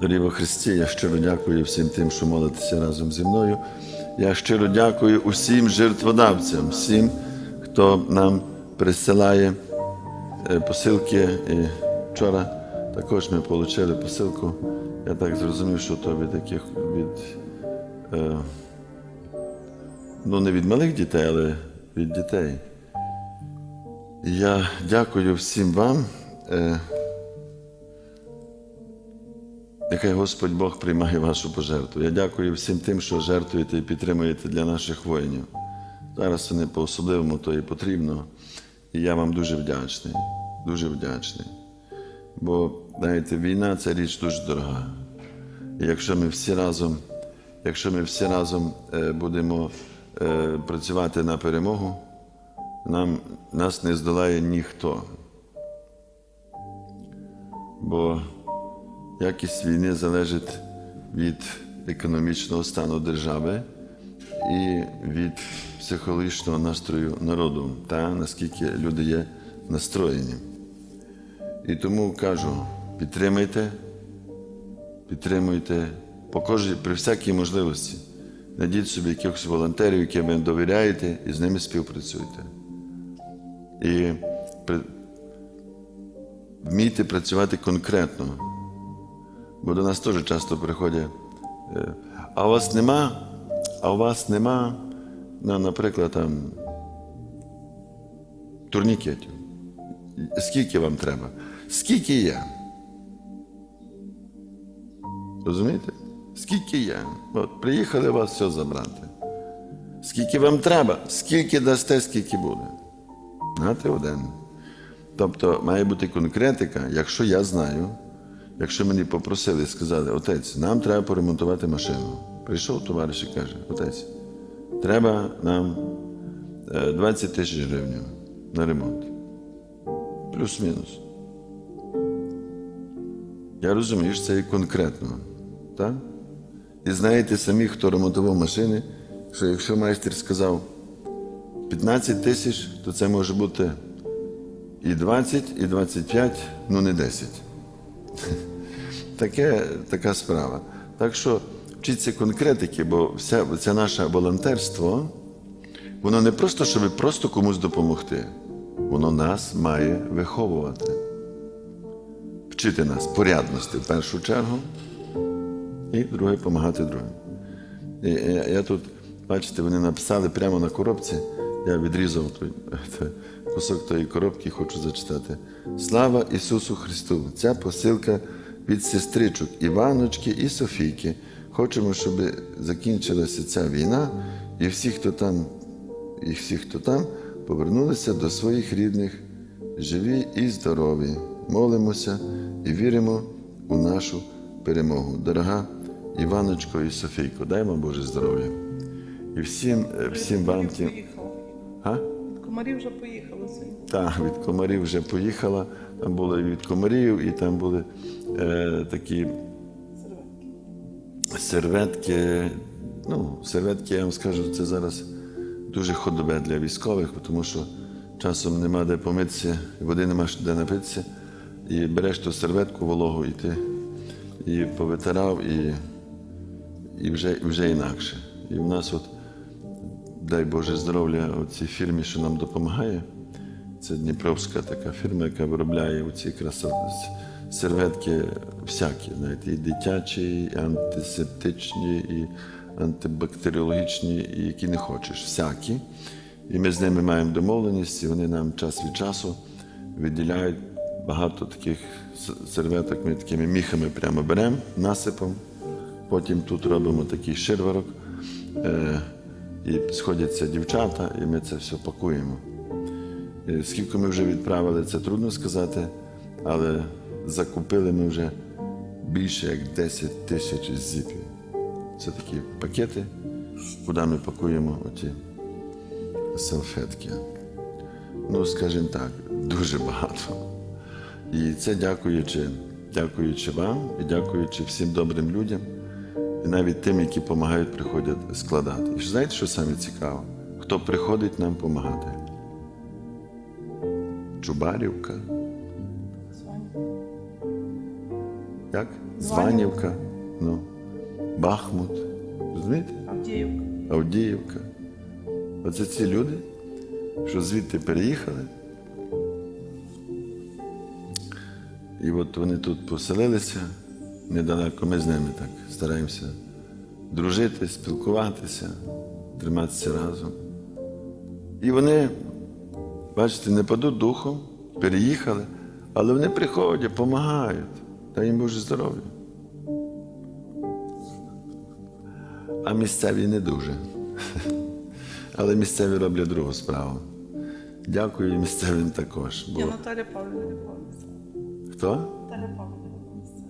Дорогі Христі, я щиро дякую всім тим, що молитеся разом зі мною. Я щиро дякую усім жертводавцям, всім, хто нам присилає е, посилки. І вчора також ми отримали посилку. Я так зрозумів, що то від таких від е, ну не від малих дітей, але від дітей. Я дякую всім вам. Нехай Господь Бог приймає вашу пожертву. Я дякую всім тим, що жертвуєте і підтримуєте для наших воїнів. Зараз вони по-особливому то і потрібно. І я вам дуже вдячний, дуже вдячний. Бо, знаєте, війна це річ дуже дорога. І якщо ми всі разом, якщо ми всі разом е, будемо е, працювати на перемогу, нам, нас не здолає ніхто. Бо якість війни залежить від економічного стану держави і від психологічного настрою народу та наскільки люди є настроєні. І тому кажу: підтримайте, підтримуйте при всякій можливості. Найдіть собі якихось волонтерів, яким ви довіряєте, і з ними співпрацюйте. І при- вмійте працювати конкретно. Бо до нас теж часто приходять. е, А у вас нема, а у вас нема, ну, наприклад, там турнікетів. Скільки вам треба? Скільки є? Розумієте? Скільки є? От, приїхали вас все забрати. Скільки вам треба? Скільки дасте, скільки буде. Знати один. Тобто має бути конкретика, якщо я знаю, якщо мені попросили, сказали, отець, нам треба поремонтувати машину. Прийшов товариш і каже, отець, треба нам е, 20 тисяч гривень на ремонт. Плюс-мінус. Я розумію, що це і конкретно. Так? І знаєте самі, хто ремонтував машини, що якщо майстер сказав 15 тисяч, то це може бути і 20, і 25, ну не 10. Таке, така справа. Так що вчіться конкретики, бо все це наше волонтерство, воно не просто, щоб просто комусь допомогти. Воно нас має виховувати, вчити нас порядності в першу чергу, і друге допомагати другим. І, я, я тут, бачите, вони написали прямо на коробці, я відрізав той, той кусок тої коробки і хочу зачитати. Слава Ісусу Христу! Ця посилка від сестричок Іваночки і Софійки. Хочемо, щоб закінчилася ця війна, і всі, хто там, і всі, хто там, повернулися до своїх рідних, живі і здорові. Молимося і віримо у нашу перемогу. Дорога Іваночко і Софійко, дай вам Боже здоров'я. І всім, всім вам тим. Поїхала. А? Комарі вже поїхали. Так, від комарів вже поїхала. Там було і від комарів, і там були е, такі серветки. Ну, серветки, я вам скажу, це зараз дуже ходове для військових, тому що часом нема де помитися, води нема де напитися. І береш ту серветку вологу, і ти і повитирав, і, і вже, вже інакше. І в нас от дай Боже здоров'я цій фірмі, що нам допомагає. Це Дніпровська така фірма, яка виробляє оці краса... серветки всякі, знаєте, і дитячі, і антисептичні, і антибактеріологічні, і які не хочеш, всякі. І ми з ними маємо домовленість, і вони нам час від часу виділяють багато таких серветок. Ми такими міхами прямо беремо насипом. Потім тут робимо такий ширварок. Е, і сходяться дівчата, і ми це все пакуємо. Скільки ми вже відправили, це трудно сказати, але закупили ми вже більше як 10 тисяч зіпів. Це такі пакети, куди ми пакуємо оті салфетки. Ну, скажімо так, дуже багато. І це дякуючи, дякуючи вам і дякуючи всім добрим людям, і навіть тим, які допомагають, приходять складати. І знаєте, що саме цікаво? Хто приходить нам допомагати? Чубарівка, Як? Званівка, ну, Бахмут. Розумієте? Авдіївка. Авдіївка. Оце ці люди, що звідти переїхали. І от вони тут поселилися недалеко. Ми з ними так стараємося дружити, спілкуватися, триматися разом. І вони, бачите, не падуть духом, переїхали, але вони приходять, допомагають. Дай їм Боже здоров'я. А місцеві не дуже. Але місцеві роблять другу справу. Дякую місцевим також. Бо Я Наталя Павлівна хто? Наталя Павлівна місцева.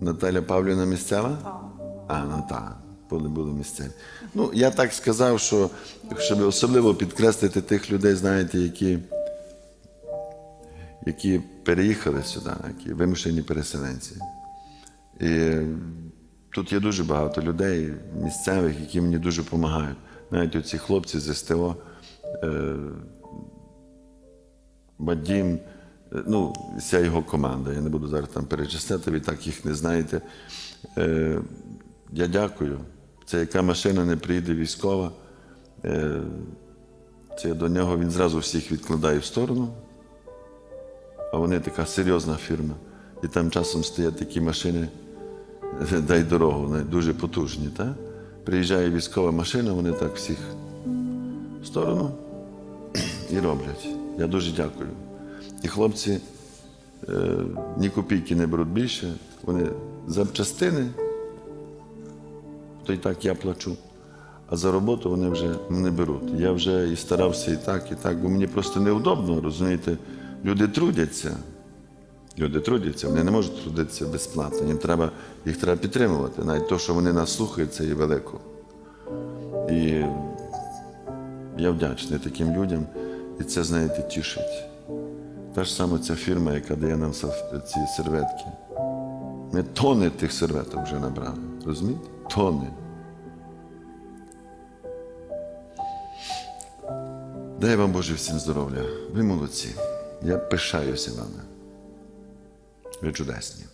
Наталя Павлівна місцева? Так. А, ну так, були, були місцеві. Ну, я так сказав, що щоб особливо підкреслити тих людей, знаєте, які, які переїхали сюди, які вимушені переселенці. І тут є дуже багато людей місцевих, які мені дуже допомагають. Навіть оці хлопці з СТО, е, Вадім, е, ну, вся його команда. Я не буду зараз там перечисляти, ви так їх не знаєте. Е, я дякую. Це яка машина не приїде військова. Е, це до нього він зразу всіх відкладає в сторону. А вони така серйозна фірма. І там часом стоять такі машини, дай дорогу, дуже потужні. Та? Приїжджає військова машина, вони так всіх в сторону і роблять. Я дуже дякую. І хлопці е, ні копійки не беруть більше, вони запчастини, то і так я плачу. А за роботу вони вже не беруть. Я вже і старався і так, і так, бо мені просто неудобно, розумієте, люди трудяться. Люди трудяться, вони не можуть трудитися безплатно. Їм треба, їх треба підтримувати. Навіть те, що вони нас слухають, це є велико. І я вдячний таким людям, і це, знаєте, тішить. Та ж саме ця фірма, яка дає нам ці серветки. Ми тони тих серветок вже набрали. Розумієте? Тони. Дай вам Боже всім здоров'я. Ви молодці. Я пишаюся вами. Ви чудесні.